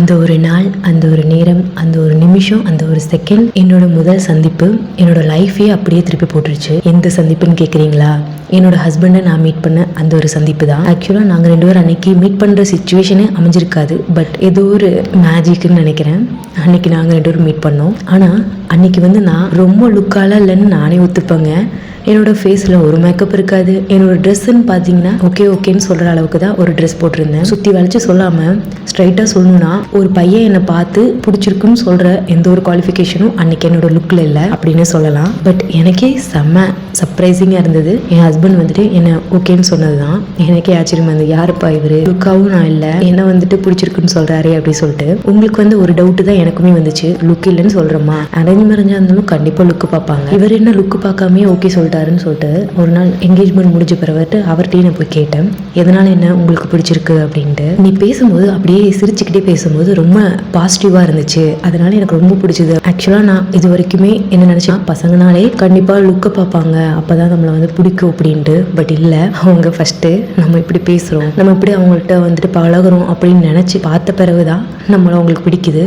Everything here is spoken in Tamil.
அந்த ஒரு நாள் அந்த ஒரு நேரம் அந்த ஒரு நிமிஷம் அந்த ஒரு செகண்ட் என்னோட முதல் சந்திப்பு என்னோட லைஃபே அப்படியே திருப்பி போட்டுருச்சு. எந்த சந்திப்புன்னு கேட்குறீங்களா என்னோட ஹஸ்பண்டை நான் மீட் பண்ண அந்த ஒரு சந்திப்பு தான். ஆக்சுவலாக நாங்கள் ரெண்டு பேரும் அன்னைக்கு மீட் பண்ணுற சுச்சுவேஷனே அமைஞ்சிருக்காது. பட் ஏதோ ஒரு மேஜிக்னு நினைக்கிறேன். அன்னைக்கு நாங்கள் ரெண்டு பேரும் மீட் பண்ணோம். ஆனால் அன்னைக்கு வந்து நான் ரொம்ப லுக்காலாம் இல்லைன்னு நானே ஒத்துப்பேங்க. என்னோட ஃபேஸில் ஒரு மேக்கப் இருக்காது. என்னோட ட்ரெஸ்ஸுன்னு பார்த்தீங்கன்னா ஓகே ஓகேன்னு சொல்கிற அளவுக்கு தான் ஒரு ட்ரெஸ் போட்டிருந்தேன். சுற்றி வளைச்சு சொல்லாமல் ஸ்ட்ரைட்டாக சொல்லணும்னா ஒரு பையன் என்னை பார்த்து பிடிச்சிருக்குன்னு சொல்கிற எந்த ஒரு குவாலிஃபிகேஷனும் அன்னைக்கு என்னோட லுக்கில் இல்லை அப்படின்னு சொல்லலாம். பட் எனக்கே செம்ம சர்ப்ரைசிங்காக இருந்தது. என் ஹஸ்பண்ட் வந்துட்டு என்னை ஓகேன்னு சொன்னது தான் எனக்கே ஆச்சரியமா இருந்தது. யாருப்பா இவர்? லுக்காவும் நான் இல்லை. என்ன வந்துட்டு பிடிச்சிருக்குன்னு சொல்கிறாரே அப்படின்னு சொல்லிட்டு. உங்களுக்கு வந்து ஒரு டவுட்டு தான் எனக்குமே வந்துச்சு. லுக் இல்லைன்னு சொல்கிறோமா அரேஞ்ச் மேரேஜாக இருந்தாலும் கண்டிப்பாக லுக்கு பார்ப்பாங்க. இவர் என்ன லுக்கு பார்க்காமே ஓகே சொல்லிட்டாருன்னு சொல்லிட்டு ஒரு நாள் என்கேஜ்மெண்ட் முடிஞ்ச பிறகு அவர்கிட்டயே நான் போய் கேட்டேன். எதனால என்ன உங்களுக்கு பிடிச்சிருக்கு? அப்படின்ட்டு. நீ பேசும்போது அப்படியே சிரிச்சுக்கிட்டே பேசும்போது ரொம்ப பாசிட்டிவாக இருந்துச்சு. அதனால எனக்கு ரொம்ப பிடிச்சது. ஆக்சுவலாக நான் இது வரைக்குமே என்ன நினச்சேன் பசங்கனாலே கண்டிப்பாக லுக்கை பார்ப்பாங்க. அப்போ தான் நம்மளை வந்து பிடிக்கும் அப்படின்ட்டு. பட் இல்லை அவங்க ஃபஸ்ட்டு நம்ம இப்படி பேசுகிறோம் நம்ம இப்படி அவங்கள்ட்ட வந்துட்டு பழகுறோம் அப்படின்னு நினச்சி பார்த்த பிறகு தான் நம்மளை அவங்களுக்கு பிடிக்குது.